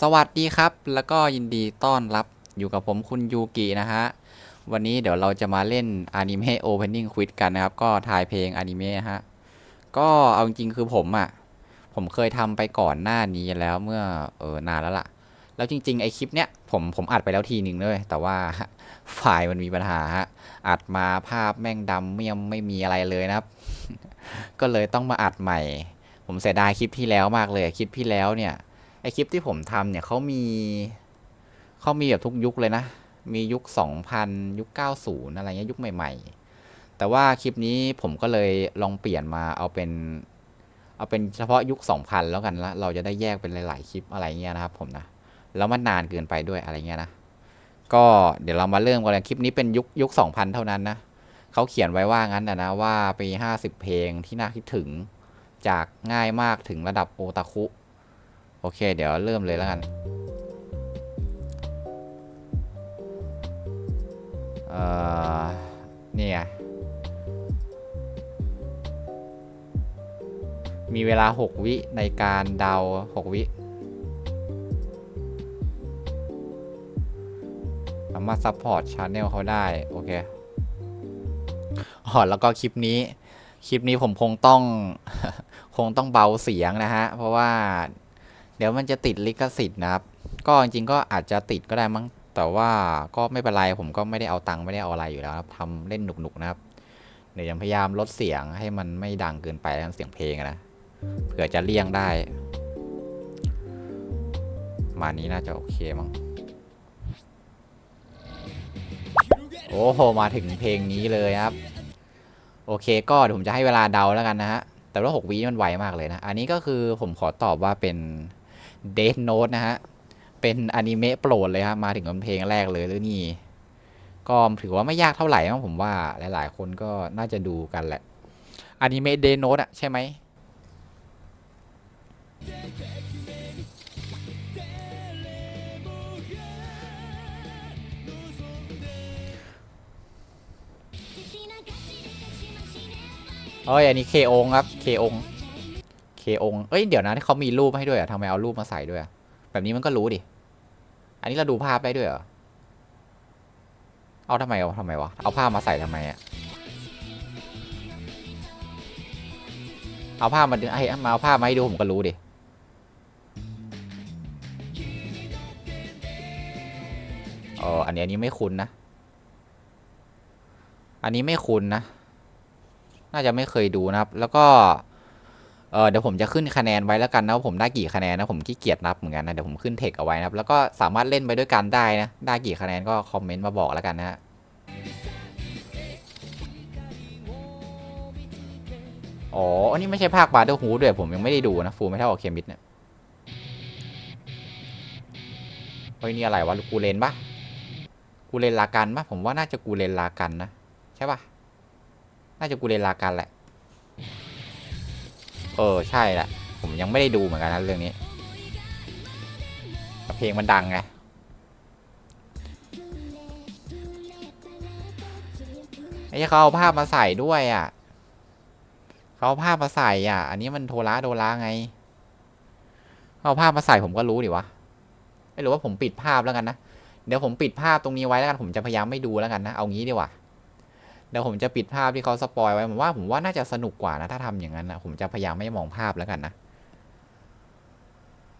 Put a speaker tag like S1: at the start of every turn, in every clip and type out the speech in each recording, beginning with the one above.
S1: สวัสดีครับ แล้วก็ยินดีต้อนรับอยู่กับผมคุณยูกินะฮะ วันนี้เดี๋ยวเราจะมาเล่นอนิเมะโอเพนนิ่งควิดกันนะครับ ก็ทายเพลงอนิเมะฮะ ก็เอาจริงๆคือผมอะ่ะ ผมเคยทำไปก่อนหน้านี้แล้วเมื่อเออนานแล้วล่ะ แล้วจริง ๆ ไอคลิปเนี้ยผมผมอัดไปแล้วทีหนึ่งเลยแต่ว่าไฟล์มันมีปัญหาฮะ อัดมาภาพแม่งดำเมี่ยมไม่มีอะไรเลยนะครับ ก็เลยต้องมาอัดใหม่ ผมเสียดายคลิปที่แล้วมากเลยคลิปที่แล้วเนี่ย ไอคลิปที่ผมทำเนี่ยเขามีเขามีแบบทุกยุคเลยนะ มียุค 2000 ยุค 90 อะไรเงี้ยยุคใหม่ ๆ แต่ว่าคลิปนี้ผมก็เลยลองเปลี่ยนมาเอาเป็น เอาเป็นเฉพาะยุค 2000 แล้วกันละเราจะได้แยกเป็นหลาย ๆ คลิปอะไรเงี้ยนะครับผมนะ แล้วมันนานเกินไปด้วยอะไรเงี้ยนะ ก็เดี๋ยวเรามาเริ่มกันเลยคลิปนี้เป็นยุคยุค 2000 เท่านั้นนะเขาเขียนไว้ว่างั้นนะนะว่าปี 50 เพลงที่น่าคิดถึง จากง่ายมากถึงระดับโอตาคุ โอเค เดี๋ยวเริ่มเลยแล้วกันเอ่อนี่ไงมีเวลา 6 วิในการเดา 6 วิสามารถซัพพอร์ตชาแนลเขาได้ โอเคอ๋อแล้วก็คลิปนี้ คลิปนี้ผมคงต้อง คงต้องเบาเสียงนะฮะ เพราะว่า ดี๋ยวมันจะติดลิขสิทธิ์นะครับ ก็จริงๆก็อาจจะติดก็ได้มั้ง แต่ว่าก็ไม่เป็นไรผมก็ไม่ได้เอาตังค์ไม่ได้เอาอะไรอยู่แล้วครับทำเล่นหนุกๆนะครับ เดี๋ยวจะพยายามลดเสียงให้มันไม่ดังเกินไปแล้วเสียงเพลงนะ เผื่อจะเลี่ยงได้ มานี้น่าจะโอเคมั้ง โอ้โห มาถึงเพลงนี้เลยครับ โอเคก็เดี๋ยวผมจะให้เวลาเดาแล้วกันนะฮะแต่ว่า6วิมันไวมากเลยนะ อันนี้ก็คือผมขอตอบว่าเป็น Death Note นะฮะ เป็นอนิเมะโปรดเลยครับมาถึงเพลงแรกเลยหรือนี่ ก็ถือว่าไม่ยากเท่าไหร่นะผมว่าหลาย ๆ คนก็น่าจะดูกันแหละอนิเมะ Death Note อะใช่ไหมเอ้ยอันนี้เคองครับเคอง เคองเอ้ย เดี๋ยวนะที่เขามีรูปให้ด้วยอะทำไมเอารูปมาใส่ด้วยอะแบบนี้มันก็รู้ดิ อันนี้เราดูภาพได้ด้วยเหรอ เอาทำไมวะทำไมวะ เอาภาพมาใส่ทำไมอะเอาภาพมาดึงไอ้มาเอาภาพมาให้ดูผมก็รู้ดิเอออันนี้อันนี้ไม่คุ้นนะ อันนี้ไม่คุ้นนะ น่าจะไม่เคยดูนะครับ แล้วก็ เออเดี๋ยวผมจะขึ้นคะแนนไว้แล้วกันนะว่าผมได้กี่คะแนนนะผมขี้เกียจนับเหมือนกันนะเดี๋ยวผมขึ้นเทคเอาไว้นะครับแล้วก็สามารถเล่นไปด้วยกันได้นะได้กี่คะแนนก็คอมเมนต์มาบอกแล้วกันนะฮะอ๋ออันนี้ไม่ใช่ภาคบาร์เดอร์ฮูด้วยผมยังไม่ได้ดูนะฟูไม่เท่ากับเคมิดเนี่ยเฮ้ยนี่อะไรวะกูเลนปะกูเลนลากันปะผมว่าน่าจะกูเลนลากันนะใช่ปะน่าจะกูเลนลากันแหละ เออใช่แหละผมยังไม่ได้ดูเหมือนกันนะเรื่องนี้เพลงมันดังไงไอ้เขาเอาภาพมาใส่ด้วยอะเขาเอาภาพมาใส่อะ อันนี้มันโทระโดระไง เอาภาพมาใส่ผมก็รู้ดิวะไม่รู้ว่าผมปิดภาพแล้วกันนะ เดี๋ยวผมปิดภาพตรงนี้ไว้แล้วกันผมจะพยายามไม่ดูแล้วกันนะ เอางี้ดีกว่า เดี๋ยวผมจะปิดภาพที่เขาสปอยไว้ผมว่าผมว่าน่าจะสนุกกว่านะถ้าทำอย่างนั้นนะผมจะพยายามไม่มองภาพแล้วกันนะ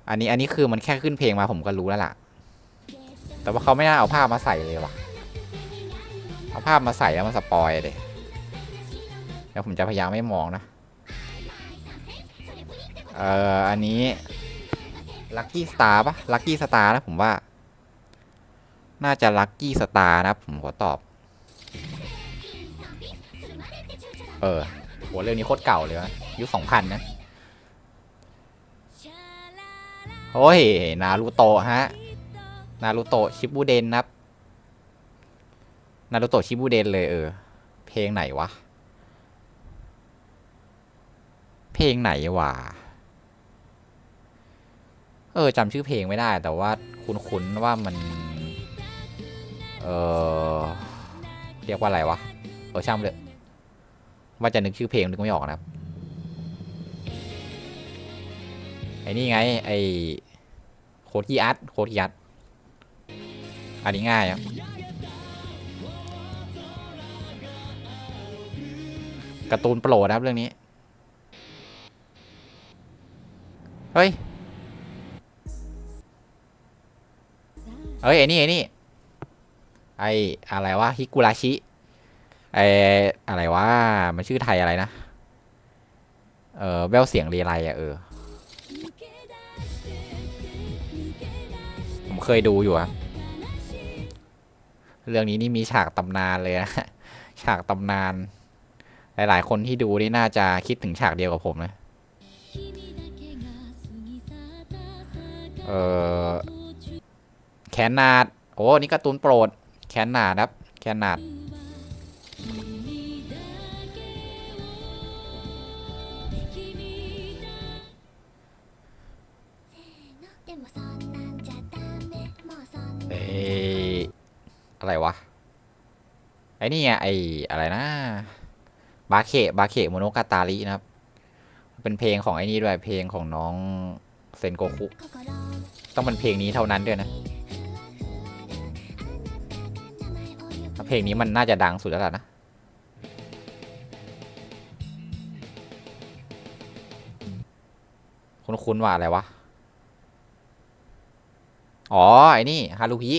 S1: อันนี้อันนี้คือมันแค่ขึ้นเพลงมาผมก็รู้แล้วล่ะ แต่ว่าเขาไม่น่าเอาภาพมาใส่เลยว่ะ เอาภาพมาใส่แล้วมันสปอยเลยเดี๋ยวผมจะพยายามไม่มองนะเอ่ออันนี้ลัคกี้สตาร์ปะลัคกี้สตาร์นะผมว่า น่าจะลัคกี้สตาร์นะผมขอตอบ เออโหเรื่องนี้โคตรเก่าเลยวะยุคสองพันนะโอ้ย นารูโตะฮะ นารูโตะชิบูเดนนะครับ นารูโตะชิบูเดนเลยเออ เพลงไหนวะ เพลงไหนวะ เออจำชื่อเพลงไม่ได้ แต่ว่าคุ้นๆว่ามัน เออเรียกว่าอะไรวะ เออช่างเลย ว่าจะนึกชื่อเพลงนึกไม่ออกนะครับ ไอ้นี่ไง ไอ้คดฮีอัตโคดฮีอัตอันนี้ง่ายครับการ์ตูนโปรดนะครับเรื่องนี้ เฮ้ย เฮ้ยไอ้นี่ไอ้นี่ ไออะไรวะฮิกุราชิ ไออะไรวะมันชื่อไทยอะไรนะ เออแววเสียงเรไรอะเออ ผมเคยดูอยู่อะเรื่องนี้นี่มีฉากตำนานเลยนะ ฉากตำนาน หลาย ๆ คนที่ดูนี่น่าจะคิดถึงฉากเดียวกับผมนะเออแคนนาดโอ้นี่การ์ตูนโปรด แคนนาดครับ แคนนาด อะไรวะ ไอ้นี่ไงไอ้อะไรนะ บาเคบาเคโมโนกาตาลินะครับ เป็นเพลงของไอ้นี่ด้วย เพลงของน้องเซนโกคุ ต้องเป็นเพลงนี้เท่านั้นด้วยนะ เพลงนี้มันน่าจะดังสุดแล้วล่ะนะคุ้นๆว่าอะไรวะ อ๋อ ไอ้นี่ ฮารุฮิ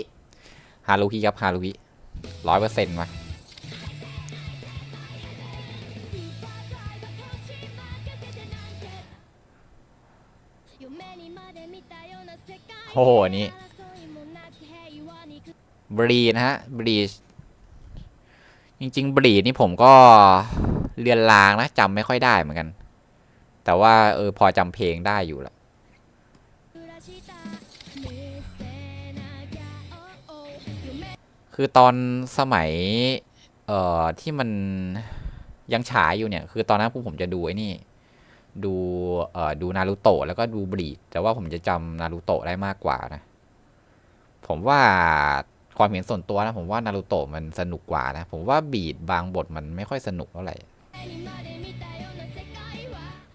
S1: ฮารุฮิครับฮารุฮิร้อยเปอร์เซ็นต์มาโอ้โห นี่บรีนะฮะบรีจริง ๆ บรีนี่ผมก็เรียนลางนะจำไม่ค่อยได้เหมือนกัน แต่ว่าเออพอจำเพลงได้อยู่ละ คือตอนสมัย เอ่อที่มันยังฉายอยู่เนี่ย คือตอนนั้นผมจะดูไอ้นี่ ดูเอ่อดูนารูโตะแล้วก็ดูบลีดแต่ว่าผมจะจำนารูโตะได้มากกว่านะ ผมว่าความเห็นส่วนตัวนะ ผมว่านารูโตะมันสนุกกว่านะ ผมว่าบีดบางบทมันไม่ค่อยสนุกเท่าไหร่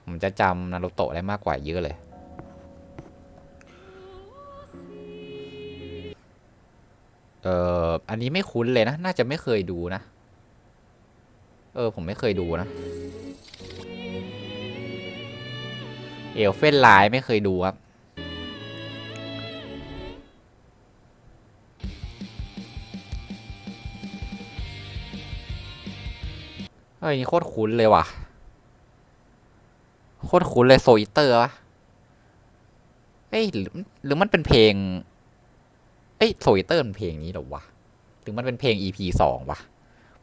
S1: ผมจะจำนารูโตะได้มากกว่าเยอะเลย เอออันนี้ไม่คุ้นเลยนะ น่าจะไม่เคยดูนะ เออ ผมไม่เคยดูนะ เอลเฟนไลน์ไม่เคยดูครับ เฮ้ย นี่โคตรคุ้นเลยว่ะ โคตรคุ้นเลยโซอิเตอร์วะเอ้ยหรือหรือมันเป็นเพลง เอ้ยโซเเตอร์มันเพลงนี้หรอวะถึงมันเป็นเพลง EP สองวะ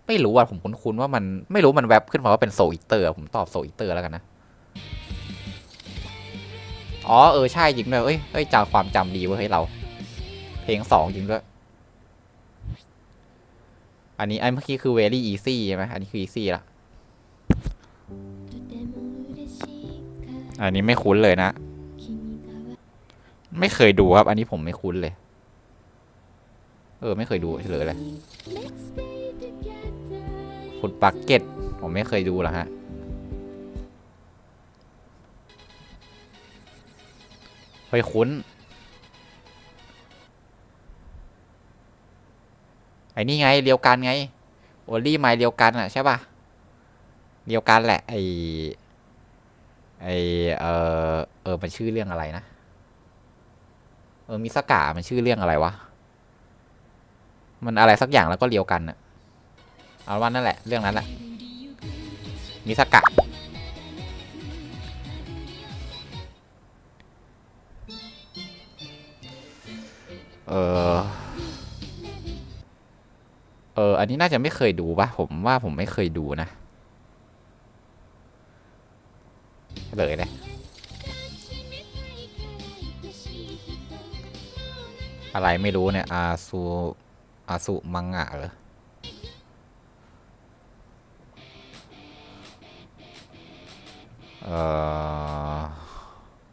S1: ไม่รู้อะผมคุ้นๆว่ามันไม่รู้มันแวบขึ้นมาว่าเป็นโซอิเตอร์ผมตอบโซอิเตอร์แล้วกันนะอ๋อเออใช่จริงด้วยเอ้ยเอ้ยจากความจำดีเว้ยเรา เพลงสองจริงด้วย อันนี้ไอ้เมื่อกี้คือ very easy ใช่ไหมอันนี้คือ easy ละอันนี้ไม่คุ้นเลยนะ ไม่เคยดูครับ อันนี้ผมไม่คุ้นเลย เออ ไม่เคยดูเฉลยเลย
S2: Let's stay together
S1: ฟุตบักเก็ตผมไม่เคยดูหรอกฮะเฮ้ยคุ้น ไอ้นี่ไงเรียวกันไงโอลี่ไมเรียวกันอะใช่ป่ะเรียวกันแหละ ไอไอเออเออมันชื่อเรื่องอะไรนะ เออมิสกะมันชื่อเรื่องอะไรวะ มันอะไรสักอย่างแล้วก็เรียวกันอะเอาว่านั่นแหละ เรื่องนั้นแหละมิสกะเออเออ อันนี้น่าจะไม่เคยดูปะผมว่าผมไม่เคยดูนะเลยเลยอะไรไม่รู้เนี่ย อาซู อาซูมังงะเหรอเออ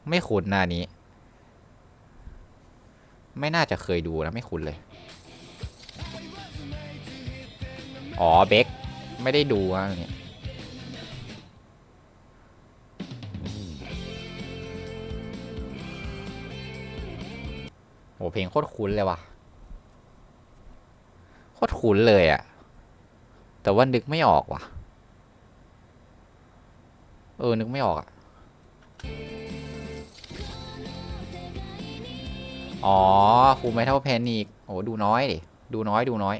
S1: ไม่คุ้นหน้านี้ ไม่น่าจะเคยดูนะไม่คุ้นเลย อ๋อเบคไม่ได้ดูอะเนี่ยโหเพลงโคตรคุ้นเลยว่ะ ตรคุ้นเลยอะแต่ว่านึกไม่ออกว่ะ เออ นึกไม่ออกอะอ๋อฟูเมทัลเพนอีกโอ้ดูน้อยดิ ดูน้อยดูน้อย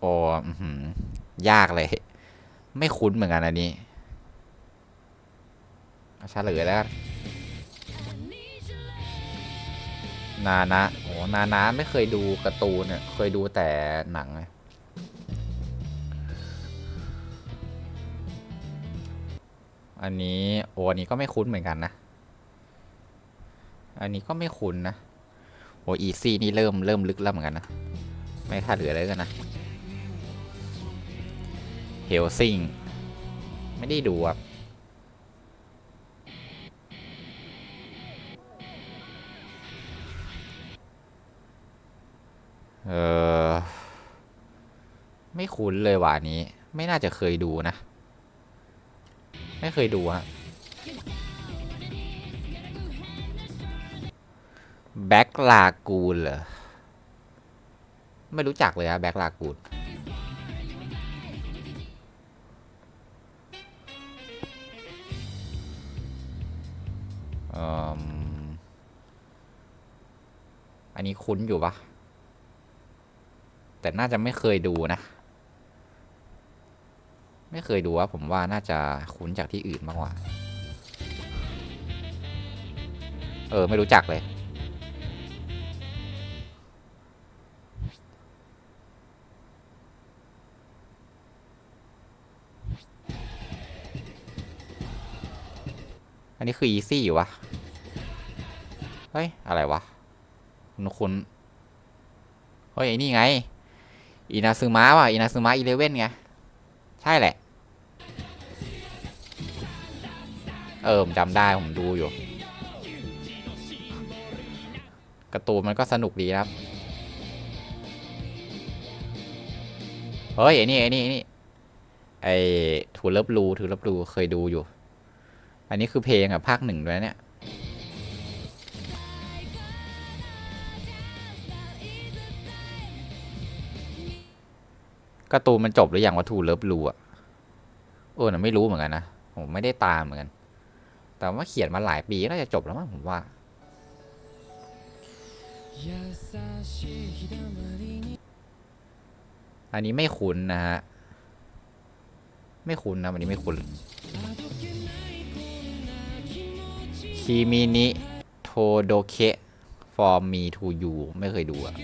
S1: โอ้หือยากเลย ไม่คุ้นเหมือนกันอันนี้เอาเฉลยแล้ว นานะโอ้นานะไม่เคยดูการ์ตูนเนี่ยเคยดูแต่หนังไงอันนี้โอ้อันนี้ก็ไม่คุ้นเหมือนกันนะ อันนี้ก็ไม่คุ้นนะโอ้อีซี่นี่เริ่มเริ่มลึกแล้วเหมือนกันนะ ไม่ท่าเหลือเลยกันนะ เฮลซิงไม่ได้ดูครับเออไม่คุ้นเลยว่ะอันนี้ ไม่น่าจะเคยดูนะ ไม่เคยดูฮะ แบ็กลากูลเหรอ ไม่รู้จักเลยอะแบ็กลากูล อันนี้คุ้นอยู่ปะแต่น่าจะไม่เคยดูนะ ไม่เคยดูว่าผมว่าน่าจะคุ้นจากที่อื่นมากกว่า เออ ไม่รู้จักเลยอันนี้คือ easy อยู่วะ เฮ้ย อะไรวะ คุณเฮ้ยไอ้นี่ไง อินาซึมะว่ะ อินาซึมะอีเลเว่นไง ใช่แหละ เออผมจำได้ ผมดูอยู่กร์ตูนมันก็สนุกดีนะครับ เฮ้ย ไอ้นี่ ไอ้นี่ ไอ้นี่ ไอ้ทูเลิฟลูทูเลิฟลูเคยดูอยู่ อันนี้คือเพลงอะภาคหนึ่งด้วยเนี่ย กร์ตูนมันจบหรือยังว่าทูเลิฟลูอะเออนะไม่รู้เหมือนกันนะผมไม่ได้ตามเหมือนกัน แต่ว่าเขียนมาหลายปีน่าจะจบแล้วมั้งผมว่า อันนี้ไม่คุ้นนะฮะ ไม่คุ้นนะอันนี้ไม่คุ้นคิมินิโทโดเค for me to you ไม่เคยดูอะ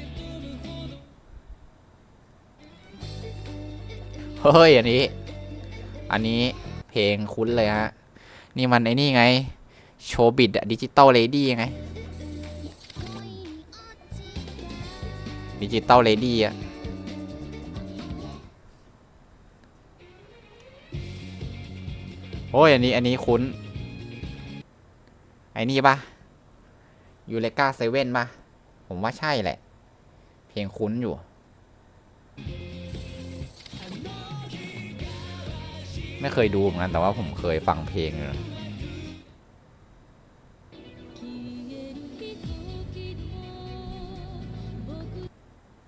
S1: เฮ้ย อันนี้ อันนี้เพลงคุ้นเลยฮะ นี่มันไอ้นี่ไง โชบิดอะดิจิตอลเลดี้ไง ดิจิตอลเลดี้อะโอ้ย อันนี้ อันนี้คุ้น ไอ้นี่ปะยูเลกาเซเว่นปะผมว่าใช่แหละ เพลงคุ้นอยู่ ไม่เคยดูเหมือนกันแต่ว่าผมเคยฟังเพลงอยู่นะ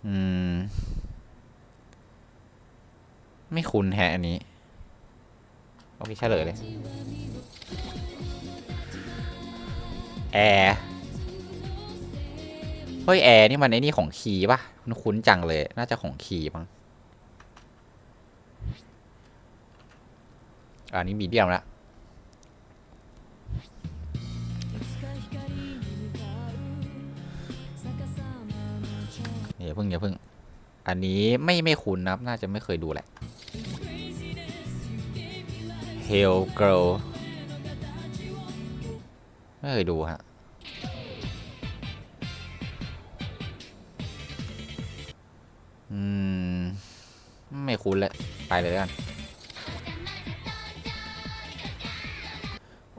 S1: อืม ไม่คุ้นแฮะอันนี้ โอเคเฉลยเลย แอร์เฮ้ยแอร์นี่มันไอ้นี่ของคีป่ะ คุ้นจังเลย น่าจะของคีมั้ง อันนี้มีเดียมแล้วอย่าเพิ่งอย่าเพิ่ง อันนี้ไม่ไม่คุ้นนับน่าจะไม่เคยดูแหละ Hell Girl ไม่เคยดูฮะอืม ไม่คุ้นเลยไปเลยกัน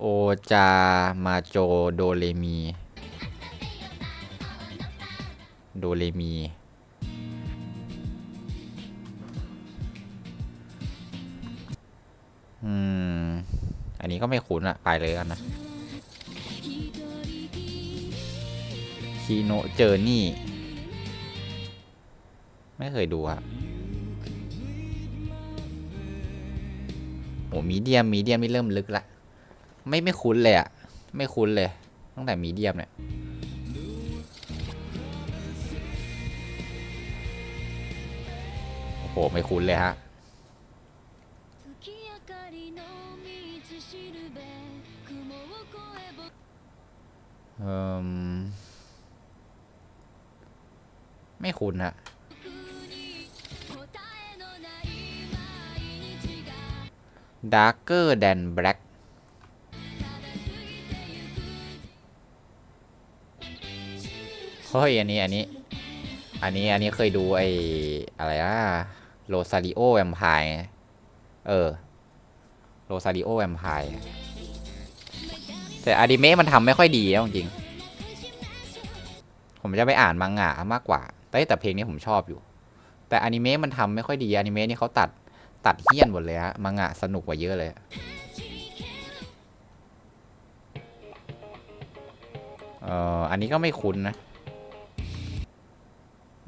S1: โอจามาโจโดเลมี โดเลมี อืม อันนี้ก็ไม่คุ้นอะไปเลยกันนะคีโนเจอร์นี่ ไม่เคยดูอะโหมีเดียมมีเดียมนี่เริ่มลึกละ ไม่ไม่คุ้นเลยอะไม่คุ้นเลย ตั้งแต่มีเดียมเนี่ยโอ้โห ไม่คุ้นเลยฮะอไม่คุ้นฮะ
S2: ดาร์เก
S1: อร์
S2: แดนแบล็ก
S1: เฮ้ยอันนี้อันนี้ อันนี้อันนี้เคยดูไอ้อะไรอะโรซาริโอแวมไพร์เออโรซาริโอแวมไพร์แต่อนิเมะมันทำไม่ค่อยดีนะจริง ผมจะไปอ่านมังงะมากกว่า แต่แต่เพลงนี้ผมชอบอยู่ แต่อนิเมะมันทำไม่ค่อยดีอนิเมะนี่เขาตัดตัดเฮี้ยนหมดเลยฮะมังงะสนุกกว่าเยอะเลยเอ่ออันนี้ก็ไม่คุ้นนะ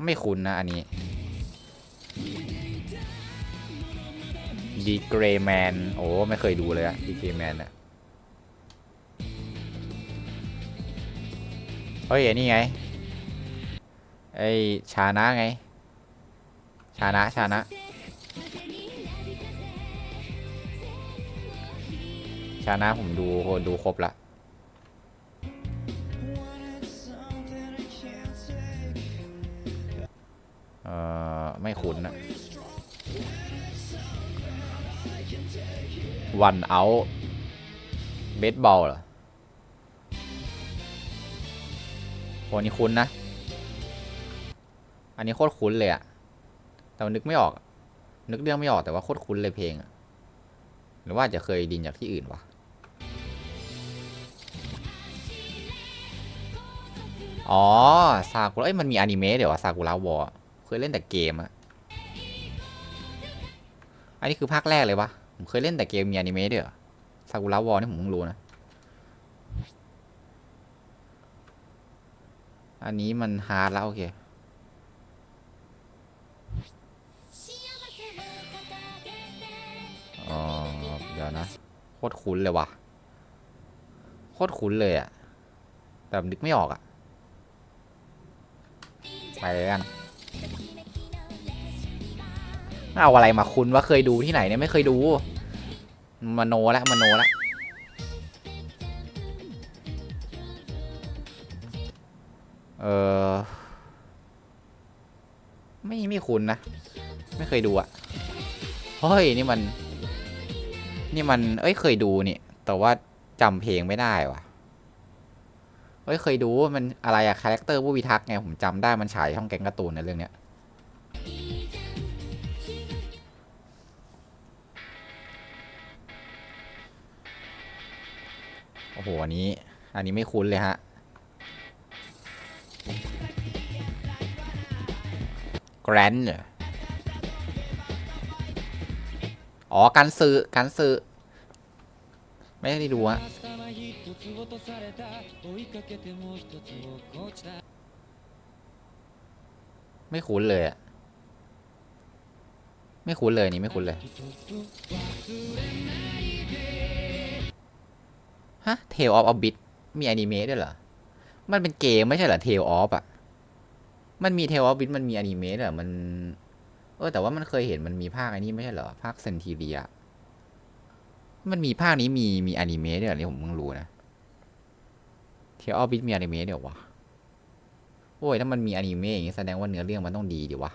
S1: ไม่คุ้นนะอันนี้ดีเกรแมนโอ้ไม่เคยดูเลยอะดีเกรแมนอะเฮ้ยนนี้ไงไอชานะไง ชานะชานะชานะผมดูดูครบละ ไม่คุ้นนะวันเอาเบสบอลเหรอโหอันนี้คุ้นนะ อันนี้โคตรคุ้นเลยอะแต่มันนึกไม่ออก นึกเรื่องไม่ออกแต่ว่าโคตรคุ้นเลยเพลงอะหรือว่าจะเคยดินจากที่อื่นวะอ๋อซากุระเอ้ยมันมีอนิเมะเดี๋ยวซากุระวอร์ เคยเล่นแต่เกมอะอันนี้คือภาคแรกเลยวะ ผมเคยเล่นแต่เกมมีอนิเมะด้วยซากุระวอร์นี่ผมเพิ่งรู้นะ อันนี้มันฮาร์ดแล้วโอเคอ๋อเดี๋ยวนะ โคตรคุ้นเลยวะโคตรคุ้นเลยอะแต่นึกไม่ออกอะไปเลยกัน เอาอะไรมาคุ้นว่าเคยดูที่ไหนเนี่ยไม่เคยดูมโนแล้วมโนแล้วเออไม่ไม่คุ้นนะ ไม่เคยดูอะเฮ้ยนี่มัน นี่มัน เอ้ยเคยดูนี่ แต่ว่าจำเพลงไม่ได้ว่ะเอ้ยเคยดูมันอะไรอะคาแรคเตอร์ผู้พิทักษ์ไงผมจำได้มันฉายช่องแกงการ์ตูนในเรื่องเนี้ย อ้โห อันนี้ อันนี้ไม่คุ้นเลยฮะ แกรนเหรออ๋อ การซื้อการซื้อไม่ได้ดูฮะไม่คุ้นเลยอะไม่คุ้นเลยนี่ไม่คุ้นเลย ฮะ Tale of a Bit มีอนิเมะด้วยเหรอ มันเป็นเกมไม่ใช่เหรอ Tale of อะ มันมี Tale of a Bit มันมีอนิเมะเหรอ มัน เออ แต่ว่ามันเคยเห็นมันมีภาคอันนี้ไม่ใช่เหรอ ภาคเซนทีเรีย มันมีภาคนี้มีมีอนิเมะด้วยเหรอนี่ผมเพิ่งรู้นะ Tale of a Bit มีอนิเมะเดี๋ยววะโอ้ยถ้ามันมีอนิเมะอย่างงี้แสดงว่าเนื้อเรื่องมันต้องดีดิวะ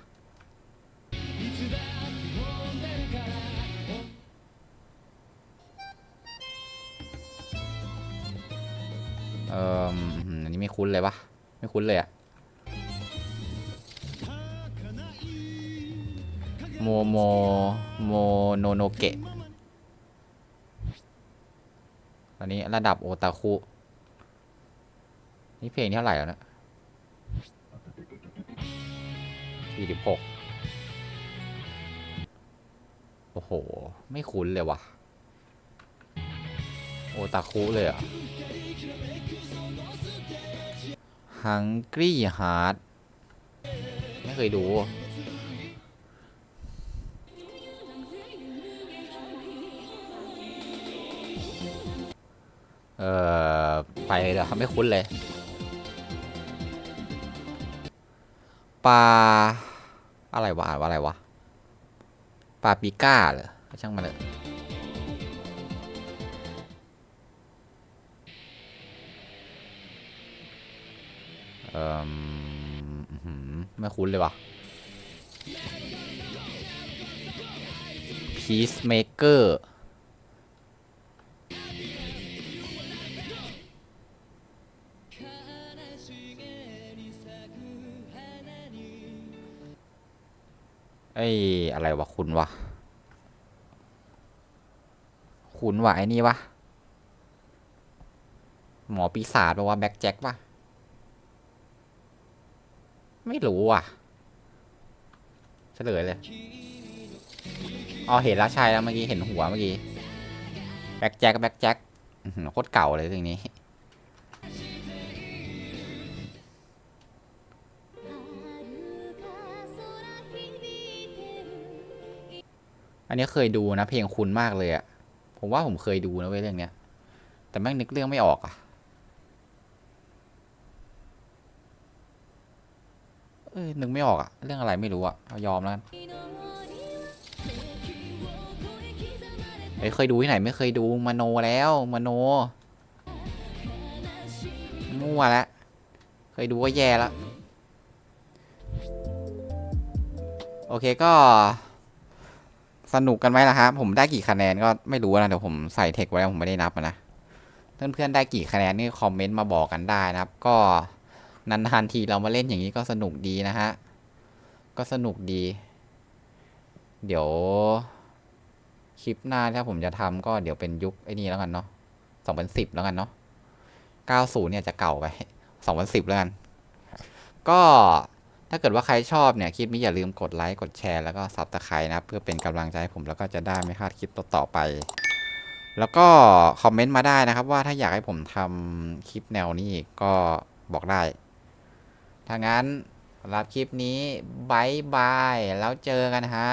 S1: อออันนี้ไม่คุ้นเลยปะไม่คุ้นเลยอะโมโมโมโนโนเกะอันนี้ระดับโอตาคุ นี่เพลงเท่าไหร่แล้วนะสี่สิบหกโอ้โห ไม่คุ้นเลยว่ะ โอตาคุเลยเหรอะฮังกี้ฮาร์ดไม่เคยดู เออไปเลยเดี๋ยวเขาไม่คุ้นเลยปลาอะไรวะอ่านว่าอะไรวะปลาปิก้าเหรอช่างมันเลย เออไม่คุ้นเลยวะ Peacemaker เอ้ยอะไรวะ คุณวะ คุณวะไอ้นี่วะ หมอปีศาจปะวะ แบ็กแจ็คปะ ไม่รู้อะเฉลยเลยอ๋อเห็นแล้วใช่แล้วเมื่อกี้เห็นหัวเมื่อกี้แบ็กแจ็คแบ็กแจ็คโคตรเก่าเลยสิ่งนี้อันนี้เคยดูนะเพลงคุณมากเลยอะผมว่าผมเคยดูนะเว้ยเรื่องเนี้ย แต่แม่งนึกเรื่องไม่ออกอะ อ้ยนึกไม่ออกอะเรื่องอะไรไม่รู้อะเอายอมแล้วเอ้ยเคยดูที่ไหนไม่เคยดูมโนแล้วมโนมั่วแล้วเคยดูก็แย่แล้วโอเคก็ สนุกกันไหมล่ะครับผมได้กี่คะแนนก็ไม่รู้นะเดี๋ยวผมใส่เทคไว้แล้วผมไม่ได้นับนะเพื่อนๆได้กี่คะแนนนี่คอมเมนต์มาบอกกันได้นะครับ ก็ นานๆทีเรามาเล่นอย่างนี้ก็สนุกดีนะฮะ ก็สนุกดี เดี๋ยว คลิปหน้าถ้าผมจะทำก็เดี๋ยวเป็นยุคไอ้นี่แล้วกันเนาะสองพันสิบแล้วกันเนาะเก้าศูนย์เนี่ยจะเก่าไปสองพันสิบแล้วกัน ก็ถ้าเกิดว่าใครชอบเนี่ยคลิปนี้อย่าลืมกดไลค์กดแชร์แล้วก็ซับสไครต์นะเพื่อเป็นกำลังใจให้ผมแล้วก็จะได้ไม่พลาดคลิปต่อๆไปแล้วก็คอมเมนต์มาได้นะครับว่าถ้าอยากให้ผมทำคลิปแนวนี้ก็บอกได้ ถ้างั้นสำหรับคลิปนี้บายบาย แล้วเจอกันฮะ